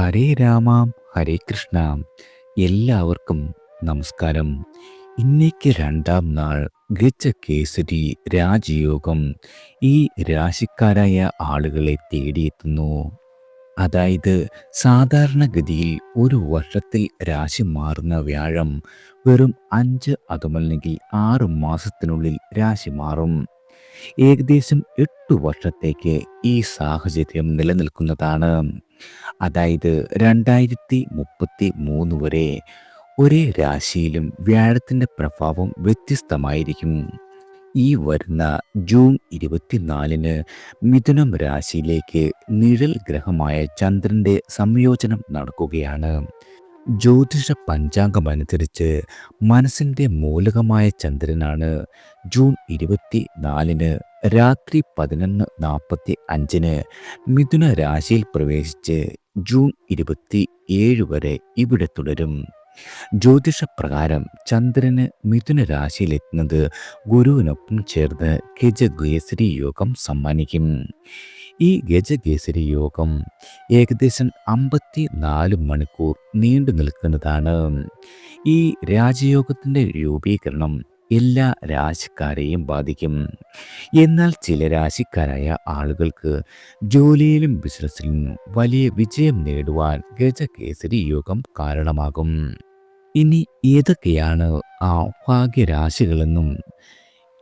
ഹരേ രാമ ഹരേ കൃഷ്ണ. എല്ലാവർക്കും നമസ്കാരം. ഇന്നേക്ക് രണ്ടാം നാൾ ഗജ കേസരി രാജയോഗം. ഈ രാശിക്കാരായ ആളുകളെ തേടിയെത്തുന്നു. അതായത് സാധാരണഗതിയിൽ ഒരു വർഷത്തിൽ രാശി മാറുന്ന വ്യാഴം വെറും അഞ്ച് അതുമല്ലെങ്കിൽ ആറ് മാസത്തിനുള്ളിൽ രാശി മാറും. ഏകദേശം എട്ടു വർഷത്തേക്ക് ഈ സാഹചര്യം നിലനിൽക്കുന്നതാണ്. അതായത് രണ്ടായിരത്തി മുപ്പത്തി മൂന്ന് വരെ ഒരേ രാശിയിലും വ്യാഴത്തിന്റെ പ്രഭാവം വ്യത്യസ്തമായിരിക്കും. ഈ വരുന്ന ജൂൺ ഇരുപത്തിനാലിന് മിഥുനം രാശിയിലേക്ക് നിഴൽ ഗ്രഹമായ ചന്ദ്രന്റെ സംയോജനം നടക്കുകയാണ്. ജ്യോതിഷ പഞ്ചാംഗം പഞ്ചാംഗമനുസരിച്ച് മനസ്സിന്റെ മൂലകമായ ചന്ദ്രനാണ്. ജൂൺ ഇരുപത്തി നാലിന് രാത്രി പതിനൊന്ന് നാൽപ്പത്തി അഞ്ചിന് മിഥുന രാശിയിൽ പ്രവേശിച്ച് ജൂൺ ഇരുപത്തി ഏഴ് വരെ ഇവിടെ തുടരും. ജ്യോതിഷപ്രകാരം ചന്ദ്രന് മിഥുന രാശിയിലെത്തുന്നത് ഗുരുവിനൊപ്പം ചേർന്ന് ഗജഗേസരി യോഗം സമ്മാനിക്കും. ഈ ഗജകേസരി യോഗം ഏകദേശം അമ്പത്തി നാല് മണിക്കൂർ നീണ്ടു നിൽക്കുന്നതാണ്. ഈ രാജയോഗത്തിന്റെ രൂപീകരണം എല്ലാ രാശിക്കാരെയും ബാധിക്കും. എന്നാൽ ചില രാശിക്കാരായ ആളുകൾക്ക് ജോലിയിലും ബിസിനസ്സിലും വലിയ വിജയം നേടുവാൻ ഗജകേസരി യോഗം കാരണമാകും. ഇനി ഏതൊക്കെയാണ് ആ ഭാഗ്യരാശികളെന്നും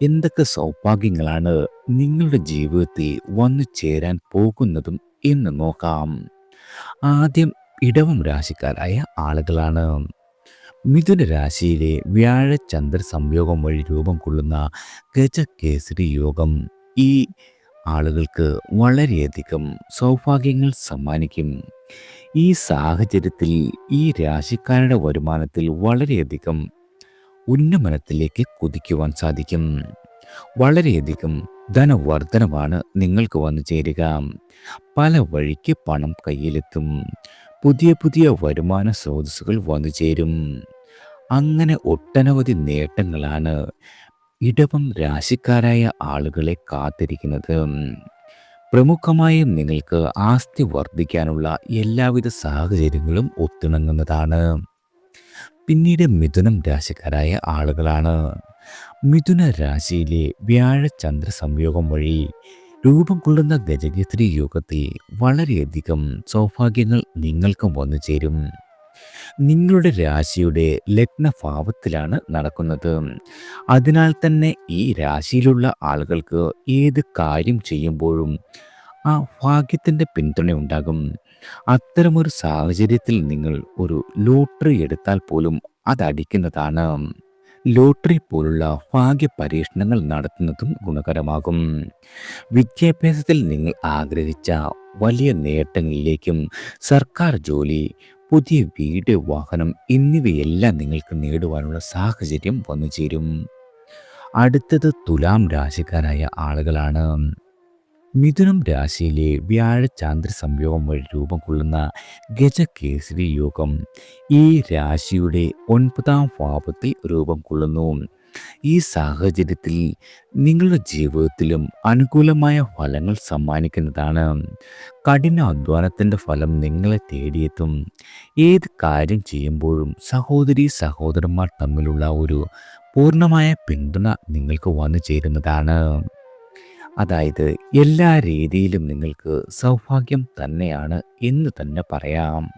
എന്തൊക്കെ സൗഭാഗ്യങ്ങളാണ് നിങ്ങളുടെ ജീവിതത്തിൽ വന്നു ചേരാൻ പോകുന്നതും എന്ന് നോക്കാം. ആദ്യം ഇടവം രാശിക്കാരായ ആളുകളാണ്. മിഥുന രാശിയിലെ വ്യാഴചന്ദ്ര സംയോഗം വഴി രൂപം കൊള്ളുന്ന ഗജകേസരി യോഗം ഈ ആളുകൾക്ക് വളരെയധികം സൗഭാഗ്യങ്ങൾ സമ്മാനിക്കും. ഈ സാഹചര്യത്തിൽ ഈ രാശിക്കാരുടെ വരുമാനത്തിൽ വളരെയധികം ഉന്നമനത്തിലേക്ക് കുതിക്കുവാൻ സാധിക്കും. വളരെയധികം ധനവർദ്ധനമാണ് നിങ്ങൾക്ക് വന്നു ചേരുക. പല വഴിക്ക് പണം കയ്യിലെത്തും. പുതിയ പുതിയ വരുമാന സ്രോതസ്സുകൾ വന്നു ചേരും. അങ്ങനെ ഒട്ടനവധി നേട്ടങ്ങളാണ് ഇടവം രാശിക്കാരായ ആളുകളെ കാത്തിരിക്കുന്നത്. പ്രമുഖമായും നിങ്ങൾക്ക് ആസ്തി വർദ്ധിക്കാനുള്ള എല്ലാവിധ സാഹചര്യങ്ങളും ഒത്തിണങ്ങുന്നതാണ്. പിന്നീട് മിഥുനം രാശിക്കാരായ ആളുകളാണ്. മിഥുന രാശിയിലെ വ്യാഴചന്ദ്ര സംയോഗം വഴി രൂപം കൊള്ളുന്ന ഗജകേത്രി യോഗത്തിൽ വളരെയധികം സൗഭാഗ്യങ്ങൾ നിങ്ങൾക്കും വന്നു ചേരും. നിങ്ങളുടെ രാശിയുടെ ലഗ്നഭാവത്തിലാണ് നടക്കുന്നത്. അതിനാൽ തന്നെ ഈ രാശിയിലുള്ള ആളുകൾക്ക് ഏത് കാര്യം ചെയ്യുമ്പോഴും ആ ഭാഗ്യത്തിന്റെ പിന്തുണ ഉണ്ടാകും. അത്തരമൊരു സാഹചര്യത്തിൽ നിങ്ങൾ ഒരു ലോട്ടറി എടുത്താൽ പോലും അതടിക്കുന്നതാണ് ലോട്ടറി പോലുള്ള ഭാഗ്യ പരീക്ഷണങ്ങൾ നടത്തുന്നതും ഗുണകരമാകും. വിദ്യാഭ്യാസത്തിൽ നിങ്ങൾ ആഗ്രഹിച്ച വലിയ നേട്ടങ്ങളിലേക്കും സർക്കാർ ജോലി പുതിയ വീട് വാഹനം എന്നിവയെല്ലാം നിങ്ങൾക്ക് നേടുവാനുള്ള സാഹചര്യം വന്നു ചേരും അടുത്തത് തുലാം രാശിക്കാരായ ആളുകളാണ്. മിഥുനം രാശിയിലെ വ്യാഴചാന്ദ്ര സംയോഗം വഴി രൂപം കൊള്ളുന്ന ഗജകേസരി യോഗം ഈ രാശിയുടെ ഒൻപതാം ഭാവത്തിൽ രൂപം കൊള്ളുന്നു. ഈ സാഹചര്യത്തിൽ നിങ്ങളുടെ ജീവിതത്തിലും അനുകൂലമായ ഫലങ്ങൾ സമ്മാനിക്കുന്നതാണ്. കഠിന അധ്വാനത്തിന്റെ ഫലം നിങ്ങളെ തേടിയെത്തും. ഏത് കാര്യം ചെയ്യുമ്പോഴും സഹോദരി സഹോദരന്മാർ തമ്മിലുള്ള ഒരു പൂർണമായ പിന്തുണ നിങ്ങൾക്ക് വന്നു ചേരുന്നതാണ്. അതായത് എല്ലാ രീതിയിലും നിങ്ങൾക്ക് സൗഭാഗ്യം തന്നെയാണ് എന്ന് തന്നെ പറയാം.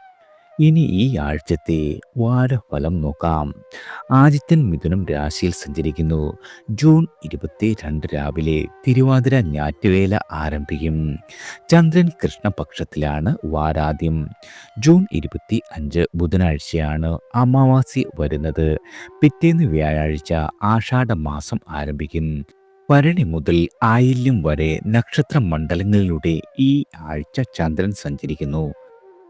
ഇനി ഈ ആഴ്ചത്തെ വാരഫലം നോക്കാം. ആദിത്യൻ മിഥുനം രാശിയിൽ സഞ്ചരിക്കുന്നു. ജൂൺ ഇരുപത്തി രണ്ട് രാവിലെ തിരുവാതിര ഞാറ്റുവേല ആരംഭിക്കും. ചന്ദ്രൻ കൃഷ്ണപക്ഷത്തിലാണ് വാരാദ്യം. ജൂൺ ഇരുപത്തി അഞ്ച് ബുധനാഴ്ചയാണ് അമാവാസി വരുന്നത്. പിറ്റേന്ന് വ്യാഴാഴ്ച ആഷാഢ മാസം ആരംഭിക്കും. ഭരണി മുതൽ ആയില്യം വരെ നക്ഷത്ര മണ്ഡലങ്ങളിലൂടെ ഈ ആഴ്ച ചന്ദ്രൻ സഞ്ചരിക്കുന്നു.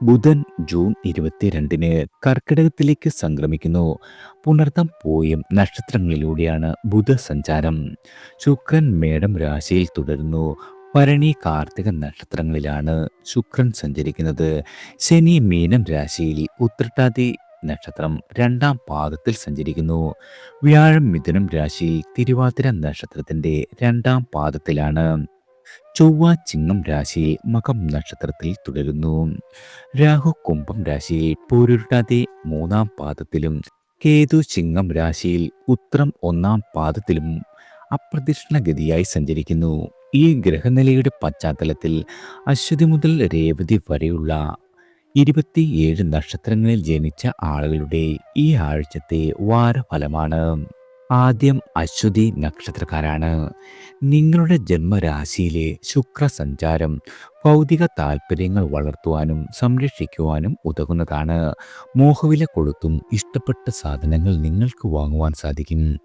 ബുധൻ ജൂൺ ഇരുപത്തിരണ്ടിന് കർക്കിടകത്തിലേക്ക് സംക്രമിക്കുന്നു. പുണർത്തം പോയും നക്ഷത്രങ്ങളിലൂടെയാണ് ബുധ സഞ്ചാരം ശുക്രൻ മേടം രാശിയിൽ തുടരുന്നു. ഭരണി കാർത്തിക നക്ഷത്രങ്ങളിലാണ് ശുക്രൻ സഞ്ചരിക്കുന്നത്. ശനി മീനം രാശിയിൽ ഉത്രട്ടാതി നക്ഷത്രം രണ്ടാം പാദത്തിൽ സഞ്ചരിക്കുന്നു. വ്യാഴം മിഥുനം രാശി തിരുവാതിര നക്ഷത്രത്തിന്റെ രണ്ടാം പാദത്തിലാണ്. ചൊവ്വ ചിങ്ങം രാശി മകം നക്ഷത്രത്തിൽ തുടരുന്നു. രാഹു കുംഭം രാശി പൂരുരുട്ടാതെ മൂന്നാം പാദത്തിലും കേതു ചിങ്ങം രാശിയിൽ ഉത്രം ഒന്നാം പാദത്തിലും അപ്രദക്ഷിണഗതിയായി സഞ്ചരിക്കുന്നു. ഈ ഗ്രഹനിലയുടെ പശ്ചാത്തലത്തിൽ അശ്വതി മുതൽ രേവതി വരെയുള്ള ഇരുപത്തിയേഴ് നക്ഷത്രങ്ങളിൽ ജനിച്ച ആളുകളുടെ ഈ ആഴ്ചത്തെ വാരഫലമാണ്. ആദ്യം അശ്വതി നക്ഷത്രക്കാരാണ്. നിങ്ങളുടെ ജന്മരാശിയിലെ ശുക്രസഞ്ചാരം ഭൗതിക താല്പര്യങ്ങൾ വളർത്തുവാനും സംരക്ഷിക്കുവാനും ഉതകുന്നതാണ്. മോഹവില കൊടുത്തും ഇഷ്ടപ്പെട്ട സാധനങ്ങൾ നിങ്ങൾക്ക് വാങ്ങുവാൻ സാധിക്കും.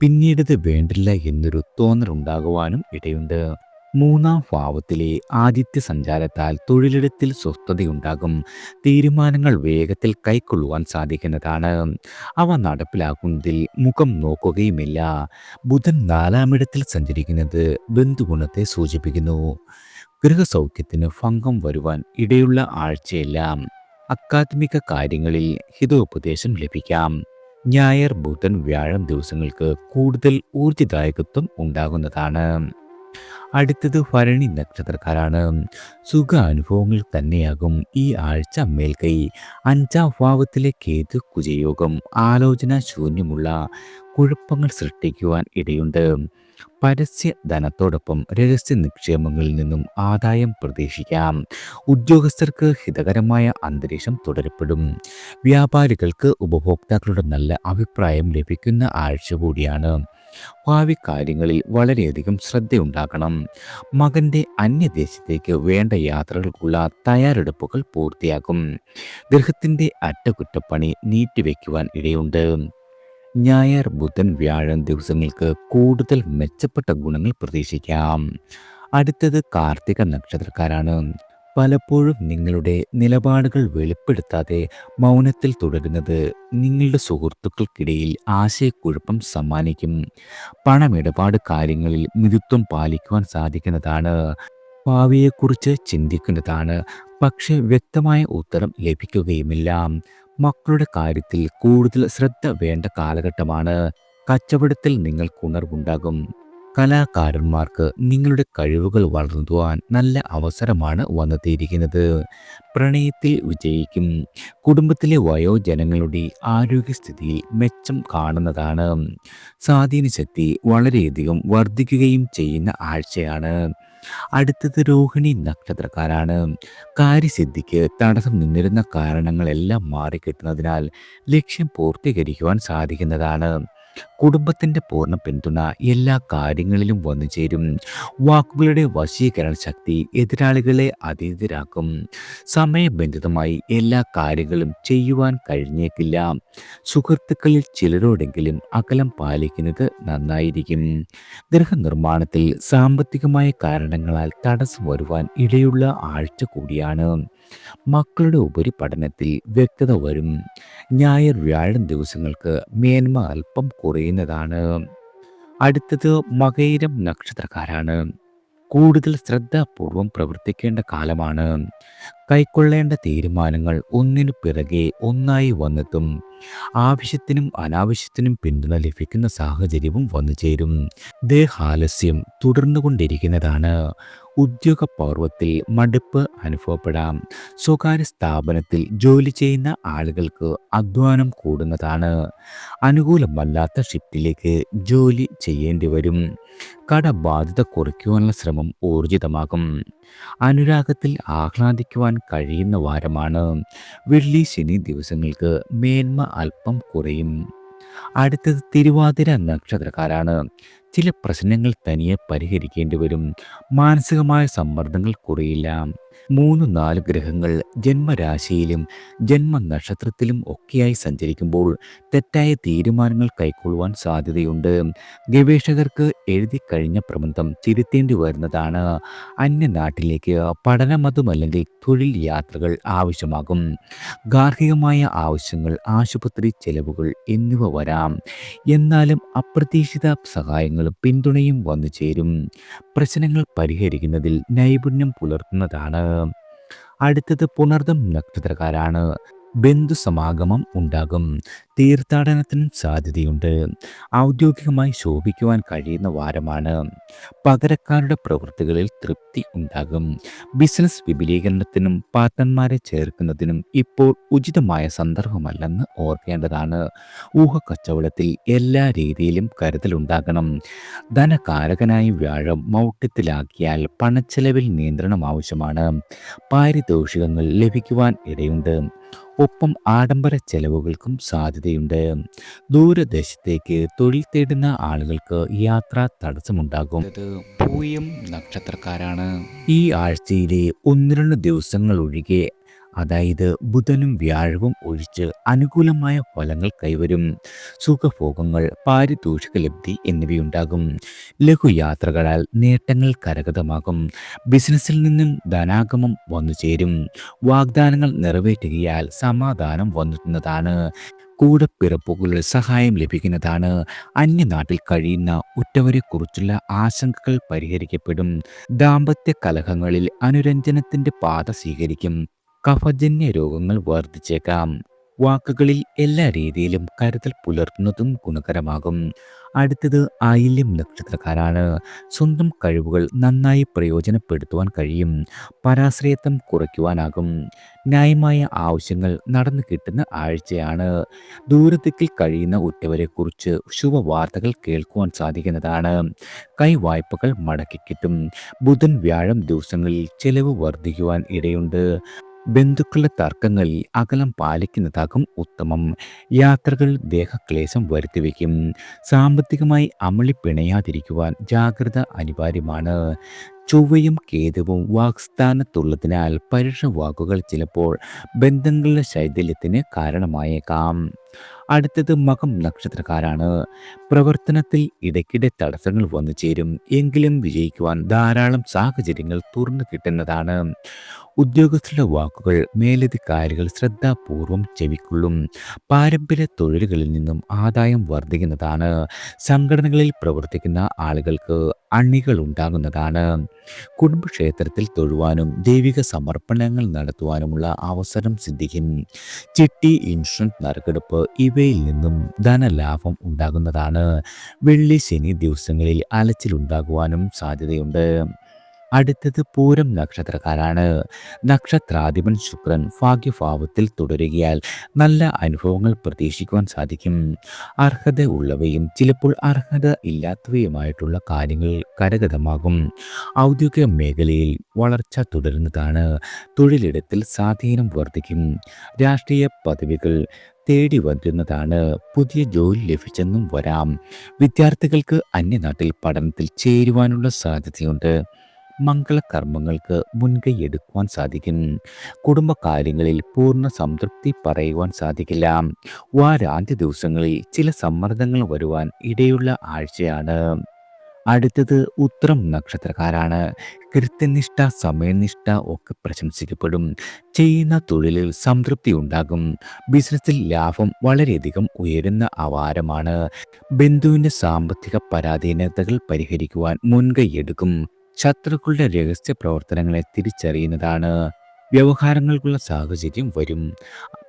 പിന്നീടത് വേണ്ടില്ല എന്നൊരു തോന്നലുണ്ടാകുവാനും ഇടയുണ്ട്. മൂന്നാം ഭാവത്തിലെ ആദിത്യ സഞ്ചാരത്താൽ തൊഴിലിടത്തിൽ സ്വസ്ഥതയുണ്ടാകും. തീരുമാനങ്ങൾ വേഗത്തിൽ കൈക്കൊള്ളുവാൻ സാധിക്കുന്നതാണ്. അവ നടപ്പിലാക്കുന്നതിൽ മുഖം നോക്കുകയുമില്ല. ബുധൻ നാലാമിടത്തിൽ സഞ്ചരിക്കുന്നത് ബന്ധുഗുണത്തെ സൂചിപ്പിക്കുന്നു. ഗൃഹസൗഖ്യത്തിന് ഭംഗം വരുവാൻ ഇടയുള്ള ആഴ്ചയെല്ലാം. അക്കാദമിക കാര്യങ്ങളിൽ ഹിതോപദേശം ലഭിക്കാം. ഞായർ ബുധൻ വ്യാഴം ദിവസങ്ങൾക്ക് കൂടുതൽ ഊർജിദായകത്വം ഉണ്ടാകുന്നതാണ്. അടുത്തത് ഭരണി നക്ഷത്രക്കാരാണ്. സുഖ അനുഭവങ്ങൾ തന്നെയാകും ഈ ആഴ്ച മേൽക്കൈ. അഞ്ചാം ഭാവത്തിലെ കേതു കുജയോഗം ആലോചന ശൂന്യമുള്ള കുഴപ്പങ്ങൾ സൃഷ്ടിക്കുവാൻ ഇടയുണ്ട്. പരസ്യ ധനത്തോടൊപ്പം രഹസ്യ നിക്ഷേപങ്ങളിൽ നിന്നും ആദായം പ്രതീക്ഷിക്കാം. ഉദ്യോഗസ്ഥർക്ക് ഹിതകരമായ അന്തരീക്ഷം തുടരപ്പെടും. വ്യാപാരികൾക്ക് ഉപഭോക്താക്കളുടെ നല്ല അഭിപ്രായം ലഭിക്കുന്ന ആഴ്ച കൂടിയാണ്. ഭാവി കാര്യങ്ങളിൽ വളരെയധികം ശ്രദ്ധയുണ്ടാക്കണം മകന്റെ അന്യദേശത്തേക്ക് വേണ്ട യാത്രകൾക്കുള്ള തയ്യാറെടുപ്പുകൾ പൂർത്തിയാക്കും. ഗൃഹത്തിന്റെ അറ്റകുറ്റപ്പണി നീട്ടിവെക്കുവാൻ ഇടയുണ്ട്. ഞായർ ബുധൻ വ്യാഴം ദിവസങ്ങൾക്ക് കൂടുതൽ മെച്ചപ്പെട്ട ഗുണങ്ങൾ പ്രതീക്ഷിക്കാം. അടുത്തത് കാർത്തിക നക്ഷത്രക്കാരാണ്. പലപ്പോഴും നിങ്ങളുടെ നിലപാടുകൾ വെളിപ്പെടുത്താതെ മൗനത്തിൽ തുടരുന്നത് നിങ്ങളുടെ സുഹൃത്തുക്കൾക്കിടയിൽ ആശയക്കുഴപ്പം സമ്മാനിക്കും. പണമിടപാട് കാര്യങ്ങളിൽ മിതിത്വം പാലിക്കുവാൻ സാധിക്കുന്നതാണ്. ഭാവിയെക്കുറിച്ച് ചിന്തിക്കുന്നതാണ്. പക്ഷെ വ്യക്തമായ ഉത്തരം ലഭിക്കുകയുമില്ല. മക്കളുടെ കാര്യത്തിൽ കൂടുതൽ ശ്രദ്ധ വേണ്ട കാലഘട്ടമാണ്. കച്ചവടത്തിൽ നിങ്ങൾക്ക് ഉണർവുണ്ടാകും കലാകാരന്മാർക്ക് നിങ്ങളുടെ കഴിവുകൾ വളർത്തുവാൻ നല്ല അവസരമാണ് വന്നെത്തിയിരിക്കുന്നത്. പ്രണയത്തിൽ വിജയിക്കും. കുടുംബത്തിലെ വയോജനങ്ങളുടെ ആരോഗ്യസ്ഥിതിയിൽ മെച്ചം കാണുന്നതാണ്. സ്വാധീനശക്തി വളരെയധികം വർദ്ധിക്കുകയും ചെയ്യുന്ന ആഴ്ചയാണ്. അടുത്തത് രോഹിണി നക്ഷത്രക്കാരാണ്. കാര്യസിദ്ധിക്ക് തടസ്സം നിന്നിരുന്ന കാരണങ്ങളെല്ലാം മാറിക്കിട്ടുന്നതിനാൽ ലക്ഷ്യം പൂർത്തീകരിക്കുവാൻ സാധിക്കുന്നതാണ്. കുടുംബത്തിന്റെ പൂർണ പിന്തുണ എല്ലാ കാര്യങ്ങളിലും വന്നു ചേരും. വാക്കുകളുടെ വശീകരണ ശക്തി എതിരാളികളെ അതീതരാക്കും. സമയബന്ധിതമായി എല്ലാ കാര്യങ്ങളും ചെയ്യുവാൻ കഴിഞ്ഞേക്കില്ല. സുഹൃത്തുക്കളിൽ ചിലരോടെങ്കിലും അകലം പാലിക്കുന്നത് നന്നായിരിക്കും. ഗൃഹനിർമ്മാണത്തിൽ സാമ്പത്തികമായ കാരണങ്ങളാൽ തടസ്സം വരുവാൻ ഇടയുള്ള ആഴ്ച കൂടിയാണ്. മക്കളുടെ ഉപരിപഠനത്തിൽ വ്യക്തത വരും. ഞായർ വ്യാഴം ദിവസങ്ങൾക്ക് മേന്മ അല്പം കുറയുന്നതാണ്. അടുത്തത് മകയിരം നക്ഷത്രക്കാരാണ്. കൂടുതൽ ശ്രദ്ധാപൂർവം പ്രവർത്തിക്കേണ്ട കാലമാണ്. കൈക്കൊള്ളേണ്ട തീരുമാനങ്ങൾ ഒന്നിനു പിറകെ ഒന്നായി വന്നെത്തും. ആവശ്യത്തിനും അനാവശ്യത്തിനും പിന്തുണ ലഭിക്കുന്ന സാഹചര്യവും വന്നു ചേരും ദേഹാലസ്യം തുടർന്നുകൊണ്ടിരിക്കുന്നതാണ്. ഉദ്യോഗപർവത്തിൽ മടുപ്പ് അനുഭവപ്പെടാം. സ്വകാര്യ സ്ഥാപനത്തിൽ ജോലി ചെയ്യുന്ന ആളുകൾക്ക് അധ്വാനം കൂടുന്നതാണ്. അനുകൂലമല്ലാത്ത ഷിഫ്റ്റിലേക്ക് ജോലി ചെയ്യേണ്ടി വരും. കടബാധ്യത കുറയ്ക്കുവാനുള്ള ശ്രമം ഊർജിതമാകും. അനുരാഗത്തിൽ ആഹ്ലാദിക്കുവാൻ കഴിയുന്ന വാരമാണ്. വെള്ളി ശനി ദിവസങ്ങൾക്ക് മേന്മ അല്പം കുറയും. അടുത്തത് തിരുവാതിര നക്ഷത്രക്കാരാണ്. ചില പ്രശ്നങ്ങൾ തനിയെ പരിഹരിക്കേണ്ടി വരും. മാനസികമായ സമ്മർദ്ദങ്ങൾ കുറയില്ല. മൂന്ന് നാല് ഗ്രഹങ്ങൾ ജന്മരാശിയിലും ജന്മനക്ഷത്രത്തിലും ഒക്കെയായി സഞ്ചരിക്കുമ്പോൾ തെറ്റായ തീരുമാനങ്ങൾ കൈക്കൊള്ളുവാൻ സാധ്യതയുണ്ട്. ഗവേഷകർക്ക് എഴുതി കഴിഞ്ഞ പ്രബന്ധം തിരുത്തേണ്ടി വരുന്നതാണ്. അന്യനാട്ടിലേക്ക് പഠനമതും അല്ലെങ്കിൽ തൊഴിൽ യാത്രകൾ ആവശ്യമാകും. ഗാർഹികമായ ആവശ്യങ്ങൾ ആശുപത്രി ചെലവുകൾ എന്നിവ വരാം. എന്നാലും അപ്രതീക്ഷിത സഹായങ്ങളും പിന്തുണയും വന്നു ചേരും പ്രശ്നങ്ങൾ പരിഹരിക്കുന്നതിൽ നൈപുണ്യം പുലർത്തുന്നതാണ്. അടുത്തത് പുണർദം നക്ഷത്രക്കാരാണ്. ബന്ധുസമാഗമം ഉണ്ടാകും. തീർത്ഥാടനത്തിനും സാധ്യതയുണ്ട്. ഔദ്യോഗികമായി ശോഭിക്കുവാൻ കഴിയുന്ന വാരമാണ്. പകരക്കാരുടെ പ്രവൃത്തികളിൽ തൃപ്തി ഉണ്ടാകും. ബിസിനസ് വിപുലീകരണത്തിനും പാർട്ട്ണർമാരെ ചേർക്കുന്നതിനും ഇപ്പോൾ ഉചിതമായ സന്ദർഭമല്ലെന്ന് ഓർക്കേണ്ടതാണ്. ഊഹക്കച്ചവടത്തിൽ എല്ലാ രീതിയിലും കരുതലുണ്ടാകണം. ധനകാരകനായ വ്യാഴം മൗഢ്യത്തിലാക്കിയാൽ പണച്ചെലവിൽ നിയന്ത്രണം ആവശ്യമാണ്. പാരിതോഷികങ്ങൾ ലഭിക്കുവാൻ ഇടയുണ്ട്. ഒപ്പം ആഡംബര ചെലവുകൾക്കും സാധ്യതയുണ്ട്. ദൂരദേശത്തേക്ക് തൊഴിൽ തേടുന്ന ആളുകൾക്ക് യാത്ര തടസ്സമുണ്ടാകും. പൂയം നക്ഷത്രക്കാരാണ്. ഈ ആഴ്ചയിലെ ഒന്ന് രണ്ട് ദിവസങ്ങൾ ഒഴികെ അതായത് ബുധനും വ്യാഴവും ഒഴിച്ച് അനുകൂലമായ ഫലങ്ങൾ കൈവരും. സുഖഭോഗങ്ങൾ പാരിതോഷിക ലബ്ധി എന്നിവയുണ്ടാകും. ലഘുയാത്രകളാൽ നേട്ടങ്ങൾ കരഗതമാകും. ബിസിനസ്സിൽ നിന്നും ധനാഗമം വന്നു ചേരും വാഗ്ദാനങ്ങൾ നിറവേറ്റുകയാൽ സമാധാനം വന്നെത്തുന്നതാണ് കൂടപ്പിറപ്പുകളുടെ സഹായം ലഭിക്കുന്നതാണ് അന്യനാട്ടിൽ കഴിയുന്ന ഉറ്റവരെക്കുറിച്ചുള്ള ആശങ്കകൾ പരിഹരിക്കപ്പെടും. ദാമ്പത്യ കലഹങ്ങളിൽ അനുരഞ്ജനത്തിന്റെ പാത സ്വീകരിക്കും. കഫജന്യ രോഗങ്ങൾ വർദ്ധിച്ചേക്കാം. വാക്കുകളിൽ എല്ലാ രീതിയിലും കരുതൽ പുലർത്തുന്നതും ഗുണകരമാകും. അടുത്തത് ആയില്യം നക്ഷത്രക്കാരാണ്. സ്വന്തം കഴിവുകൾ നന്നായി പ്രയോജനപ്പെടുത്തുവാൻ കഴിയും. പരാശ്രയത്വം കുറയ്ക്കുവാനാകും. ന്യായമായ ആവശ്യങ്ങൾ നടന്നു കിട്ടുന്ന ആഴ്ചയാണ്. ദൂരത്തേക്കിൽ കഴിയുന്ന ഉറ്റവരെക്കുറിച്ച് ശുഭവാർത്തകൾ കേൾക്കുവാൻ സാധിക്കുന്നതാണ്. കൈവായ്പകൾ മടക്കി കിട്ടും. ബുധൻ വ്യാഴം ദിവസങ്ങളിൽ ചെലവ് വർദ്ധിക്കുവാൻ ഇടയുണ്ട്. ബന്ധുക്കളുടെ തർക്കങ്ങളിൽ അകലം പാലിക്കുന്നതാകും ഉത്തമം. യാത്രകൾ ദേഹക്ലേശം വരുത്തിവെക്കും സാമ്പത്തികമായി അമളി പിണയാതിരിക്കുവാൻ ജാഗ്രത അനിവാര്യമാണ്. ചൊവ്വയും കേതുവും വാക്സ്ഥാനത്തുള്ളതിനാൽ പരുഷ വാക്കുകൾ ചിലപ്പോൾ ബന്ധങ്ങളുടെ ശൈഥില്യത്തിന് കാരണമായേക്കാം. അടുത്തത് മകം നക്ഷത്രക്കാരാണ്. പ്രവർത്തനത്തിൽ ഇടയ്ക്കിടെ തടസ്സങ്ങൾ വന്നു ചേരും. എങ്കിലും വിജയിക്കുവാൻ ധാരാളം സാഹചര്യങ്ങൾ തുറന്നു കിട്ടുന്നതാണ്. ഉദ്യോഗസ്ഥരുടെ വാക്കുകൾ മേലധികാരികൾ ശ്രദ്ധാപൂർവം ചെവിക്കൊള്ളും. പാരമ്പര്യ തൊഴിലുകളിൽ നിന്നും ആദായം വർദ്ധിക്കുന്നതാണ്. സംഘടനകളിൽ പ്രവർത്തിക്കുന്ന ആളുകൾക്ക് അണികൾ ഉണ്ടാകുന്നതാണ്. കുടുംബക്ഷേത്രത്തിൽ തൊഴുവാനും ദൈവിക സമർപ്പണങ്ങൾ നടത്തുവാനുമുള്ള അവസരം സിദ്ധിക്കും. ചിട്ടി ഇൻഷുറൻസ് നറുക്കെടുപ്പ് ഇവയിൽ നിന്നും ധനലാഭം ഉണ്ടാകുന്നതാണ്. വെള്ളി ശനി ദിവസങ്ങളിൽ അലച്ചിലുണ്ടാകുവാനും സാധ്യതയുണ്ട്. അടുത്തത് പൂരം നക്ഷത്രക്കാരാണ്. നക്ഷത്രാധിപൻ ശുക്രൻ ഭാഗ്യഭാവത്തിൽ തുടരുകയാൽ നല്ല അനുഭവങ്ങൾ പ്രതീക്ഷിക്കുവാൻ സാധിക്കും. അർഹത ഉള്ളവയും ചിലപ്പോൾ അർഹത ഇല്ലാത്തവയുമായിട്ടുള്ള കാര്യങ്ങൾ കരഗതമാകും. ഔദ്യോഗിക മേഖലയിൽ വളർച്ച തുടരുന്നതാണ്. തൊഴിലിടത്തിൽ സ്വാധീനം വർദ്ധിക്കും. രാഷ്ട്രീയ പദവികൾ തേടി വരുന്നതാണ്. പുതിയ ജോലി ലഭിച്ചെന്നും വരാം. വിദ്യാർത്ഥികൾക്ക് അന്യനാട്ടിൽ പഠനത്തിൽ ചേരുവാനുള്ള സാധ്യതയുണ്ട്. മംഗളകർമ്മങ്ങൾക്ക് മുൻകൈ എടുക്കുവാൻ സാധിക്കും. കുടുംബകാര്യങ്ങളിൽ പൂർണ സംതൃപ്തി പറയുവാൻ സാധിക്കില്ല. വാരാന്ത്യ ദിവസങ്ങളിൽ ചില സമ്മർദ്ദങ്ങൾ വരുവാൻ ഇടയുള്ള ആഴ്ചയാണ്. അടുത്തത് ഉത്തരം നക്ഷത്രക്കാരാണ്. കൃത്യനിഷ്ഠ സമയനിഷ്ഠ ഒക്കെ പ്രശംസിക്കപ്പെടും. ചെയ്യുന്ന തൊഴിലിൽ സംതൃപ്തി ഉണ്ടാകും. ബിസിനസ്സിൽ ലാഭം വളരെയധികം ഉയരുന്ന അവാരമാണ് ബന്ധുവിന്റെ സാമ്പത്തിക പരാധീനതകൾ പരിഹരിക്കുവാൻ മുൻകൈയെടുക്കും ശത്രുക്കളുടെ രഹസ്യ പ്രവർത്തനങ്ങളെ തിരിച്ചറിയുന്നതാണ്. വ്യവഹാരങ്ങൾക്കുള്ള സാഹചര്യം വരും.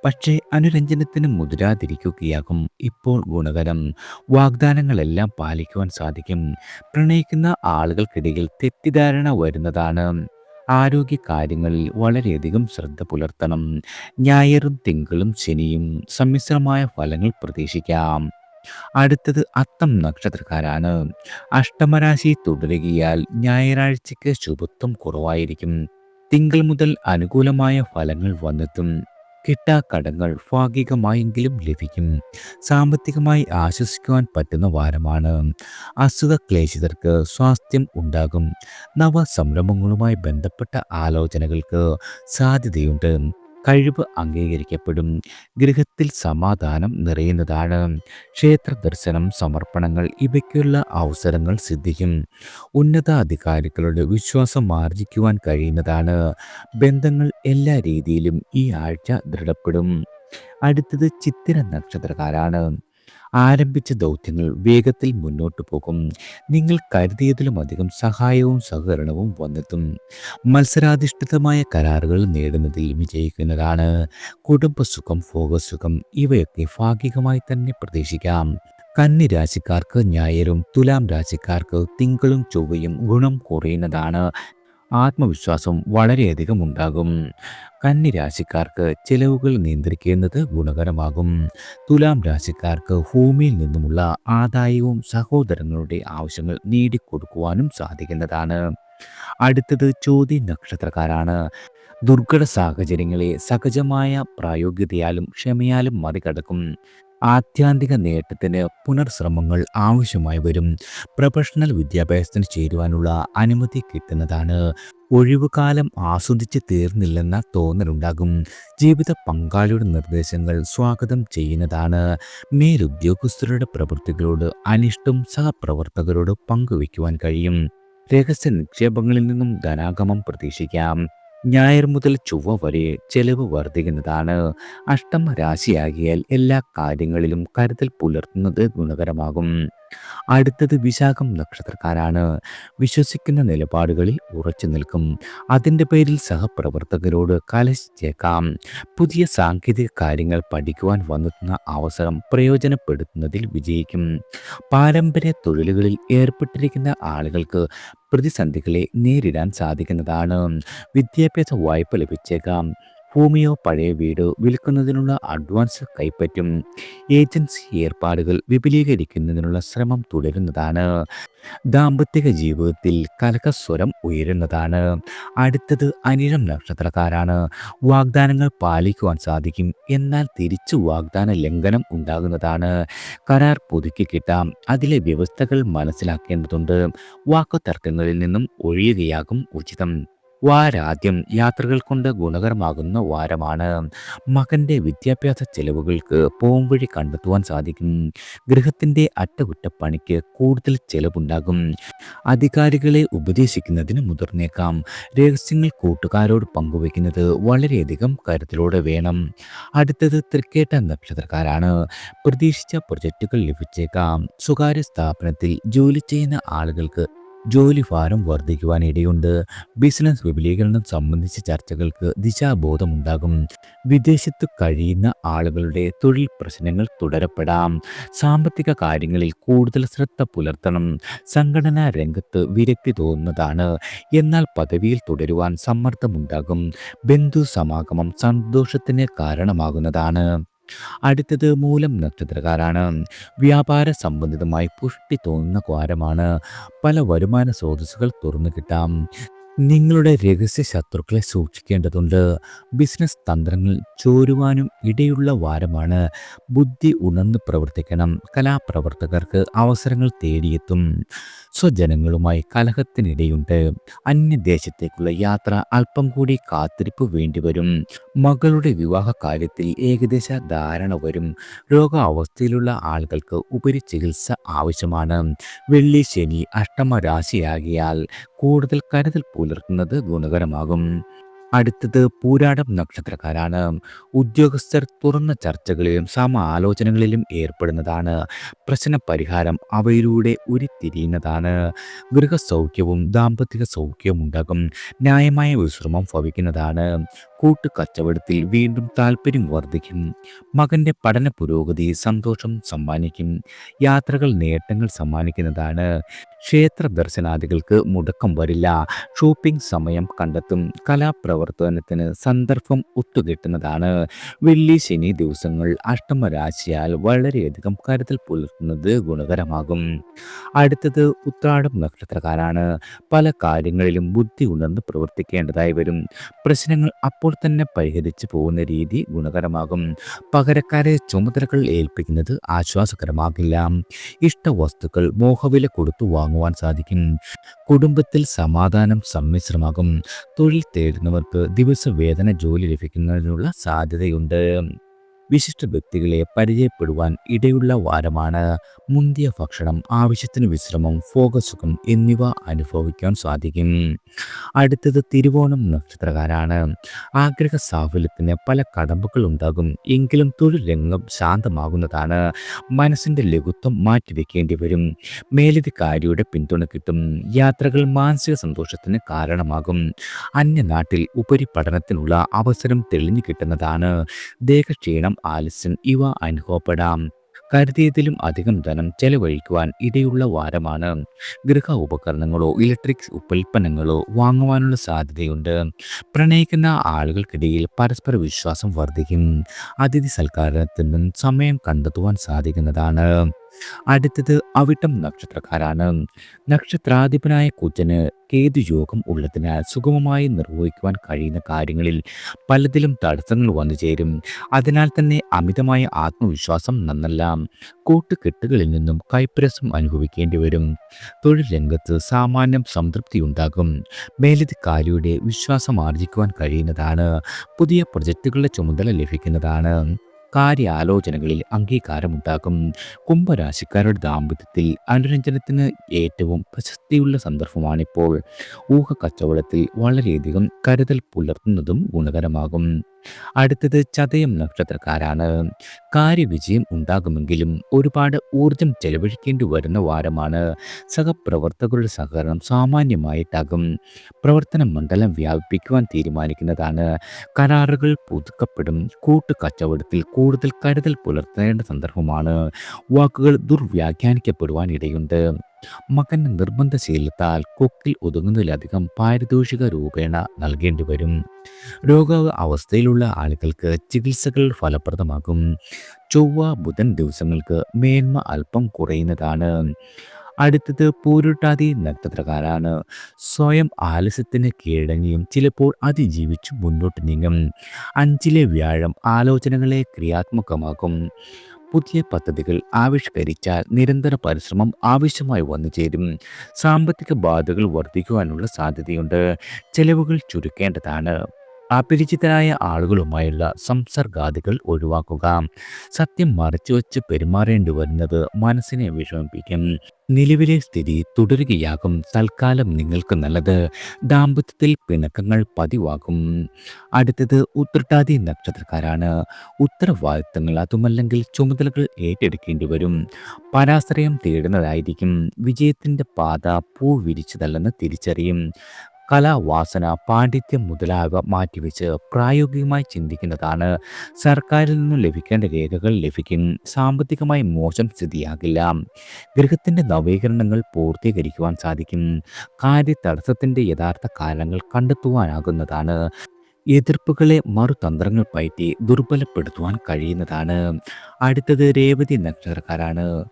പക്ഷേ അനുരഞ്ജനത്തിന് മുതിരാതിരിക്കുകയാകും. ഇപ്പോൾ ഗുണകരം. വാഗ്ദാനങ്ങളെല്ലാം പാലിക്കുവാൻ സാധിക്കും. പ്രണയിക്കുന്ന ആളുകൾക്കിടയിൽ തെറ്റിദ്ധാരണ വരുന്നതാണ്. ആരോഗ്യ കാര്യങ്ങളിൽ വളരെയധികം ശ്രദ്ധ പുലർത്തണം. ഞായറും തിങ്കളും ശനിയും സമ്മിശ്രമായ ഫലങ്ങൾ പ്രതീക്ഷിക്കാം. അടുത്തത് അത്തം നക്ഷത്രക്കാരാണ്. അഷ്ടമരാശി തുടരുകയാൽ ഞായറാഴ്ചയ്ക്ക് ശുഭത്വം കുറവായിരിക്കും. തിങ്കൾ മുതൽ അനുകൂലമായ ഫലങ്ങൾ വന്നെത്തും. കിട്ടാക്കടങ്ങൾ ഭാഗികമായെങ്കിലും ലഭിക്കും. സാമ്പത്തികമായി ആശ്വസിക്കുവാൻ പറ്റുന്ന വാരമാണ്. അസുഖ ക്ലേശിതർക്ക് സ്വാസ്ഥ്യം ഉണ്ടാകും. നവസംരംഭങ്ങളുമായി ബന്ധപ്പെട്ട ആലോചനകൾക്ക് സാധ്യതയുണ്ട്. കഴിവ് അംഗീകരിക്കപ്പെടും. ഗൃഹത്തിൽ സമാധാനം നിറയുന്നതാണ്. ക്ഷേത്ര ദർശനം സമർപ്പണങ്ങൾ ഇവയ്ക്കുള്ള അവസരങ്ങൾ സിദ്ധിക്കും. ഉന്നത അധികാരികളുടെ വിശ്വാസം ആർജിക്കുവാൻ കഴിയുന്നതാണ്. ബന്ധങ്ങൾ എല്ലാ രീതിയിലും ഈ ആഴ്ച ദൃഢപ്പെടും. അടുത്തത് ചിത്തിര നക്ഷത്രക്കാരാണ് ആരംഭിച്ച ദൗത്യങ്ങൾ വേഗത്തിൽ മുന്നോട്ടു പോകും. നിങ്ങൾ കരുതിയതിലും അധികം സഹായവും സഹകരണവും വന്നെത്തും. മത്സരാധിഷ്ഠിതമായ കരാറുകൾ നേടുന്നതിൽ വിജയിക്കുന്നതാണ്. കുടുംബസുഖം ഭോഗസുഖം സുഖം ഇവയൊക്കെ ഭാഗികമായി തന്നെ പ്രതീക്ഷിക്കാം. കന്നി രാശിക്കാർക്ക് ഞായരും തുലാം രാശിക്കാർക്ക് തിങ്കളും ചൊവ്വയും ഗുണം കുറയുന്നതാണ്. ആത്മവിശ്വാസം വളരെയധികം ഉണ്ടാകും. കന്നിരാശിക്കാർക്ക് ചെലവുകൾ നിയന്ത്രിക്കുന്നത് ഗുണകരമാകും. തുലാം രാശിക്കാർക്ക് ഭൂമിയിൽ നിന്നുമുള്ള ആദായവും സഹോദരങ്ങളുടെ ആവശ്യങ്ങൾ നേടിക്കൊടുക്കുവാനും സാധിക്കുന്നതാണ്. അടുത്തത് ചോദ്യ നക്ഷത്രക്കാരാണ്. ദുർഘട സാഹചര്യങ്ങളെ സഹജമായ പ്രായോഗികതയാലും ക്ഷമയാലും മറികടക്കും. ആത്യാന്തിക നേട്ടത്തിന് പുനർശ്രമങ്ങൾ ആവശ്യമായി വരും. പ്രൊഫഷണൽ വിദ്യാഭ്യാസത്തിന് ചേരുവാനുള്ള അനുമതി കിട്ടുന്നതാണ്. ഒഴിവുകാലം ആസ്വദിച്ച് തീർന്നില്ലെന്ന തോന്നലുണ്ടാകും. ജീവിത പങ്കാളിയുടെ നിർദ്ദേശങ്ങൾ സ്വാഗതം ചെയ്യുന്നതാണ്. മേലുദ്യോഗസ്ഥരുടെ പ്രവൃത്തികളോട് അനിഷ്ടം സഹപ്രവർത്തകരോട് പങ്കുവയ്ക്കുവാൻ കഴിയും. രഹസ്യ നിക്ഷേപങ്ങളിൽ നിന്നും ധനാഗമം പ്രതീക്ഷിക്കാം. ഞായർ മുതൽ ചൊവ്വ വരെ ചെലവ് വർദ്ധിക്കുന്നതാണ്. അഷ്ടമ രാശിയാകിയാൽ എല്ലാ കാര്യങ്ങളിലും കരുതൽ പുലർത്തുന്നത് ഗുണകരമാകും. അടുത്തത് വിശാഖം നക്ഷത്രക്കാരാണ്. വിശ്വസിക്കുന്ന നിലപാടുകളിൽ ഉറച്ചു നിൽക്കും. അതിന്റെ പേരിൽ സഹപ്രവർത്തകരോട് കലശിച്ചേക്കാം. പുതിയ സാങ്കേതിക കാര്യങ്ങൾ പഠിക്കുവാൻ വന്നെത്തുന്ന അവസരം പ്രയോജനപ്പെടുത്തുന്നതിൽ വിജയിക്കും. പാരമ്പര്യ തൊഴിലുകളിൽ ഏർപ്പെട്ടിരിക്കുന്ന ആളുകൾക്ക് പ്രതിസന്ധികളെ നേരിടാൻ സാധിക്കുന്നതാണ്. വിദ്യാഭ്യാസ വായ്പ ലഭിച്ചേക്കാം. ഭൂമിയോ പഴയ വീടോ വിൽക്കുന്നതിനുള്ള അഡ്വാൻസ് കൈപ്പറ്റും. ഏജൻസി ഏർപ്പാടുകൾ വിപുലീകരിക്കുന്നതിനുള്ള ശ്രമം തുടരുന്നതാണ്. ദാമ്പത്തിക ജീവിതത്തിൽ കലകസ്വരം ഉയരുന്നതാണ്. അടുത്തത് അനിഴം നക്ഷത്രക്കാരാണ്. വാഗ്ദാനങ്ങൾ പാലിക്കുവാൻ സാധിക്കും. എന്നാൽ തിരിച്ചു വാഗ്ദാന ലംഘനം ഉണ്ടാകുന്നതാണ്. കരാർ പുതുക്കി കിട്ടാം. അതിലെ വ്യവസ്ഥകൾ മനസ്സിലാക്കേണ്ടതുണ്ട്. വാക്കുതർക്കങ്ങളിൽ നിന്നും ഒഴിയുകയാകും ഉചിതം. വാരാദ്യം യാത്രകൾ കൊണ്ട് ഗുണകരമാകുന്ന വാരമാണ്. മകന്റെ വിദ്യാഭ്യാസ ചെലവുകൾക്ക് പോംവഴി കണ്ടെത്തുവാൻ സാധിക്കും. ഗൃഹത്തിന്റെ അറ്റകുറ്റപ്പണിക്ക് കൂടുതൽ ചെലവുണ്ടാകും. അധികാരികളെ ഉപദേശിക്കുന്നതിന് മുതിർന്നേക്കാം. രഹസ്യങ്ങൾ കൂട്ടുകാരോട് പങ്കുവയ്ക്കുന്നത് വളരെയധികം കരുത്തിലൂടെ വേണം. അടുത്തത് തൃക്കേട്ട നക്ഷത്രക്കാരാണ്. പ്രതീക്ഷിച്ച പ്രൊജക്റ്റുകൾ ലഭിച്ചേക്കാം. സ്വകാര്യ സ്ഥാപനത്തിൽ ജോലി ചെയ്യുന്ന ആളുകൾക്ക് ജോലിഭാരം വർദ്ധിക്കുവാനിടയുണ്ട്. ബിസിനസ് വിപുലീകരണം സംബന്ധിച്ച ചർച്ചകൾക്ക് ദിശാബോധമുണ്ടാകും. വിദേശത്ത് കഴിയുന്ന ആളുകളുടെ തൊഴിൽ പ്രശ്നങ്ങൾ തുടരപ്പെടാം. സാമ്പത്തിക കാര്യങ്ങളിൽ കൂടുതൽ ശ്രദ്ധ പുലർത്തണം. സംഘടനാ രംഗത്ത് വിരക്തി തോന്നുന്നതാണ്. എന്നാൽ പദവിയിൽ തുടരുവാൻ സമ്മർദ്ദമുണ്ടാകും. ബന്ധു സമാഗമം സന്തോഷത്തിന് കാരണമാകുന്നതാണ്. അടുത്തത് മൂലം നക്ഷത്രക്കാരാണ്. വ്യാപാര സംബന്ധിതമായി പുഷ്ടി തോന്നുന്ന ക്വാരമാണ് പല വരുമാന സ്രോതസ്സുകൾ തുറന്നു കിട്ടാം. നിങ്ങളുടെ രഹസ്യ ശത്രുക്കളെ സൂക്ഷിക്കേണ്ടതുണ്ട്. ബിസിനസ് തന്ത്രങ്ങൾ ചോരുവാനും ഇടയുള്ള വാരമാണ്. ബുദ്ധി ഉണർന്ന് പ്രവർത്തിക്കണം. കലാപ്രവർത്തകർക്ക് അവസരങ്ങൾ തേടിയെത്തും. സ്വജനങ്ങളുമായി കലഹത്തിനിടയുണ്ട്. അന്യദേശത്തേക്കുള്ള യാത്ര അല്പം കൂടി കാത്തിരിപ്പ് വേണ്ടിവരും. മകളുടെ വിവാഹ കാര്യത്തിൽ ഏകദേശ ധാരണ വരും. രോഗാവസ്ഥയിലുള്ള ആളുകൾക്ക് ഉപരി ചികിത്സ ആവശ്യമാണ്. വെള്ളി ശനി അഷ്ടമ രാശിയാകിയാൽ കൂടുതൽ കരുതൽ പുലർത്തുന്നത് ഗുണകരമാകും. അടുത്തത് പൂരാടം നക്ഷത്രക്കാരാണ്. ഉദ്യോഗസ്ഥർ തുറന്ന ചർച്ചകളിലും സമ ആലോചനകളിലും ഏർപ്പെടുന്നതാണ്. പ്രശ്ന പരിഹാരം അവയിലൂടെ ഉരുത്തിരിയുന്നതാണ്. ഗൃഹസൗഖ്യവും ദാമ്പത്തിക സൗഖ്യവും ഉണ്ടാകും. ന്യായമായ വിശ്രമം ഭവിക്കുന്നതാണ്. കൂട്ടുകച്ചവടത്തിൽ വീണ്ടും താല്പര്യം വർദ്ധിക്കും. മകന്റെ പഠന പുരോഗതി സന്തോഷം സമ്മാനിക്കും. യാത്രകൾ നേട്ടങ്ങൾ സമ്മാനിക്കുന്നതാണ്. ക്ഷേത്ര ദർശനാദികൾക്ക് മുടക്കം വരില്ല. ഷോപ്പിംഗ് സമയം കണ്ടെത്തും. കലാപ്രവർത്തനത്തിന് സന്ദർഭം ഒത്തുകിട്ടുന്നതാണ്. വെള്ളി ശനി ദിവസങ്ങൾ അഷ്ടമരാശിയാൽ വളരെയധികം കരുതൽ പുലർത്തുന്നത് ഗുണകരമാകും. അടുത്തത് ഉത്രാടം നക്ഷത്രക്കാരാണ്. പല കാര്യങ്ങളിലും ബുദ്ധി ഉണർന്ന് പ്രവർത്തിക്കേണ്ടതായി വരും. പ്രശ്നങ്ങൾ അപ്പോൾ തന്നെ പരിഹരിച്ചു പോകുന്ന രീതി ഗുണകരമാകും. പകരക്കാരെ ചുമതലകൾ ഏൽപ്പിക്കുന്നത് ആശ്വാസകരമാകില്ല. ഇഷ്ട വസ്തുക്കൾ മോഹവില കൊടുത്തു വാങ്ങുവാൻ സാധിക്കും. കുടുംബത്തിൽ സമാധാനം സമ്മിശ്രമാകും. തൊഴിൽ തേടുന്നവർക്ക് ദിവസവേതന ജോലി ലഭിക്കുന്നതിനുള്ള സാധ്യതയുണ്ട്. വിശിഷ്ട വ്യക്തികളെ പരിചയപ്പെടുവാൻ ഇടയുള്ള വാരമാണ് മുന്തിയ ഭക്ഷണം ആവശ്യത്തിന് വിശ്രമം ഫോകസുഖം എന്നിവ അനുഭവിക്കാൻ സാധിക്കും. അടുത്തത് തിരുവോണം നക്ഷത്രകാരാണ്. ആഗ്രഹ സാഫല്യത്തിന് പല കടമ്പകൾ ഉണ്ടാകും. എങ്കിലും തൊഴിൽ രംഗം ശാന്തമാകുന്നതാണ്. മനസ്സിന്റെ ലഘുത്വം മാറ്റിവെക്കേണ്ടി വരും. മേലധികാരിയുടെ പിന്തുണ കിട്ടും. യാത്രകൾ മാനസിക സന്തോഷത്തിന് കാരണമാകും. അന്യനാട്ടിൽ ഉപരിപഠനത്തിനുള്ള അവസരം തെളിഞ്ഞു കിട്ടുന്നതാണ്. ദേഹക്ഷീണം ആലസ്യം ഇവ അനുഭവപ്പെടാം. കരുതിയതിലും അധികം ധനം ചെലവഴിക്കുവാൻ ഇടയുള്ള വാരമാണ്. ഗൃഹ ഉപകരണങ്ങളോ ഇലക്ട്രിക് ഉൽപ്പന്നങ്ങളോ വാങ്ങുവാനുള്ള സാധ്യതയുണ്ട്. പ്രണയിക്കുന്ന ആളുകൾക്കിടയിൽ പരസ്പര വിശ്വാസം വർദ്ധിക്കും. അതിഥി സൽക്കാരത്തിനും സമയം കണ്ടെത്തുവാൻ സാധിക്കുന്നതാണ്. അടുത്തത് അവിട്ടം നക്ഷത്രക്കാരാണ്. നക്ഷത്രാധിപനായ കുജന് കേതുയോഗം ഉള്ളതിനാൽ സുഗമമായി നിർവഹിക്കുവാൻ കഴിയുന്ന കാര്യങ്ങളിൽ പലതിലും തടസ്സങ്ങൾ വന്നു ചേരും. അതിനാൽ തന്നെ അമിതമായ ആത്മവിശ്വാസം നന്നല്ല. കൂട്ടുകെട്ടുകളിൽ നിന്നും കൈപ്രസം അനുഭവിക്കേണ്ടി വരും. തൊഴിൽ രംഗത്ത് സാമാന്യം സംതൃപ്തി ഉണ്ടാകും. മേലധികാരിയുടെ വിശ്വാസം ആർജിക്കുവാൻ കഴിയുന്നതാണ്. പുതിയ പ്രൊജക്റ്റുകളുടെ ചുമതല ലഭിക്കുന്നതാണ്. കാര്യാലോചനകളിൽ അംഗീകാരമുണ്ടാകും. കുംഭരാശിക്കാരുടെ ദാമ്പത്യത്തിൽ അനുരഞ്ജനത്തിന് ഏറ്റവും പ്രശസ്തിയുള്ള സന്ദർഭമാണിപ്പോൾ. ഊഹ കച്ചവടത്തിൽ വളരെയധികം കരുതൽ പുലർത്തുന്നതും ഗുണകരമാകും. അടുത്തത് ചതയം നക്ഷത്രക്കാരാണ്. കാര്യവിജയം ഉണ്ടാകുമെങ്കിലും ഒരുപാട് ഊർജം ചെലവഴിക്കേണ്ടി വരുന്ന വാരമാണ്. സഹപ്രവർത്തകരുടെ സഹകരണം സാമാന്യമായിട്ടാകും. പ്രവർത്തന മണ്ഡലം വ്യാപിപ്പിക്കുവാൻ തീരുമാനിക്കുന്നതാണ്. കരാറുകൾ പുതുക്കപ്പെടും. കൂട്ടുകച്ചവടത്തിൽ കൂടുതൽ കരുതൽ പുലർത്തേണ്ട സന്ദർഭമാണ്. വാക്കുകൾ ദുർവ്യാഖ്യാനിക്കപ്പെടുവാൻ ഇടയുണ്ട് മകന് നിർബന്ധശീലത്താൽ കൊക്കിൽ ഒതുങ്ങുന്നതിലധികം പാരിതോഷിക രൂപേണ നൽകേണ്ടി വരും. രോഗ അവസ്ഥയിലുള്ള ആളുകൾക്ക് ചികിത്സകൾ ഫലപ്രദമാകും. ചൊവ്വ ബുധൻ ദിവസങ്ങൾക്ക് മേന്മ അല്പം കുറയുന്നതാണ്. അടുത്തത് പൂരുട്ടാതി നക്ഷത്രക്കാരാണ്. സ്വയം ആലസ്യത്തിന് കീഴടങ്ങിയും ചിലപ്പോൾ അതിജീവിച്ചു മുന്നോട്ട് നീങ്ങും. അഞ്ചിലെ വ്യാഴം ആലോചനകളെ ക്രിയാത്മകമാക്കും. പുതിയ പദ്ധതികൾ ആവിഷ്കരിച്ചാൽ നിരന്തര പരിശ്രമം ആവശ്യമായി വന്നു ചേരും. സാമ്പത്തിക ബാധകൾ വർദ്ധിക്കുവാനുള്ള സാധ്യതയുണ്ട്. ചെലവുകൾ ചുരുക്കേണ്ടതാണ്. അപരിചിതരായ ആളുകളുമായുള്ള സംസർഗാദികൾ ഒഴിവാക്കുക. സത്യം മറച്ചുവെച്ച് പെരുമാറേണ്ടി വരുന്നത് മനസ്സിനെ വിഷമിപ്പിക്കും. നിലവിലെ സ്ഥിതി തുടരുകയാകും. തൽക്കാലം നിങ്ങൾക്ക് നല്ലത് ദാമ്പത്യത്തിൽ പിണക്കങ്ങൾ പതിവാകും. അടുത്തത് ഉത്രട്ടാതി നക്ഷത്രക്കാരാണ്. ഉത്തരവാദിത്തങ്ങൾ അതുമല്ലെങ്കിൽ ചുമതലകൾ ഏറ്റെടുക്കേണ്ടി വരും. പരാശ്രയം തേടുന്നതായിരിക്കും. വിജയത്തിന്റെ പാത പൂ വിരിച്ചതല്ലെന്ന് തിരിച്ചറിയും. കല വാസന പാണ്ഡിത്യം മുതലായവ മാറ്റിവെച്ച് പ്രായോഗികമായി ചിന്തിക്കുന്നതാണ്. സർക്കാരിൽ നിന്നും ലഭിക്കേണ്ട രേഖകൾ ലഭിക്കും. സാമ്പത്തികമായി മോശം സ്ഥിതിയാകില്ല. ഗൃഹത്തിന്റെ നവീകരണങ്ങൾ പൂർത്തീകരിക്കുവാൻ സാധിക്കും. കാര്യ തടസ്സത്തിന്റെ യഥാർത്ഥ കാരണങ്ങൾ കണ്ടെത്തുവാനാകുന്നതാണ്. എതിർപ്പുകളെ മറുതന്ത്രങ്ങൾ പയറ്റി ദുർബലപ്പെടുത്തുവാൻ കഴിയുന്നതാണ്. അടുത്തത് രേവതി നക്ഷത്രക്കാരാണ്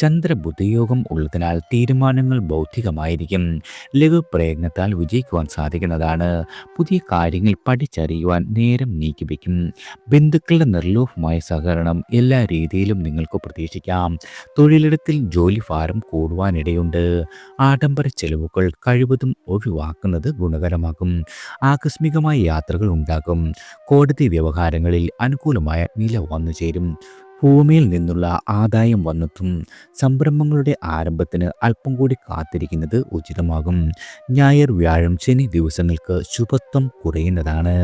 ചന്ദ്രബുദ്ധിയോഗം ഉള്ളതിനാൽ തീരുമാനങ്ങൾ ബൗദ്ധികമായിരിക്കും. ലഘു പ്രയത്നത്താൽ വിജയിക്കുവാൻ സാധിക്കുന്നതാണ്. പുതിയ കാര്യങ്ങൾ പഠിച്ചറിയുവാൻ നേരം നീക്കിവെക്കും. ബന്ധുക്കളുടെ നിർലോഭമായ സഹകരണം എല്ലാ രീതിയിലും നിങ്ങൾക്ക് പ്രതീക്ഷിക്കാം. തൊഴിലിടത്തിൽ ജോലി ഭാരം കൂടുവാനിടയുണ്ട്. ആഡംബര ചെലവുകൾ കഴിവതും ഒഴിവാക്കുന്നത് ഗുണകരമാകും. ആകസ്മികമായ യാത്രകൾ ഉണ്ടാകും. കോടതി വ്യവഹാരങ്ങളിൽ അനുകൂലമായ നില വന്നു ചേരും ഭൂമിയിൽ നിന്നുള്ള ആദായം വന്നെത്തും സംരംഭങ്ങളുടെ ആരംഭത്തിന് അല്പം കൂടി കാത്തിരിക്കുന്നത് ഉചിതമാകും. ഞായർ വ്യാഴം ശനി ദിവസങ്ങൾക്ക് ശുഭത്വം കുറയുന്നതാണ്.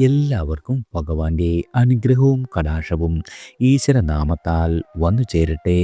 എല്ലാവർക്കും ഭഗവാന്റെ അനുഗ്രഹവും കടാക്ഷവും ഈശ്വരനാമത്താൽ വന്നു ചേരട്ടെ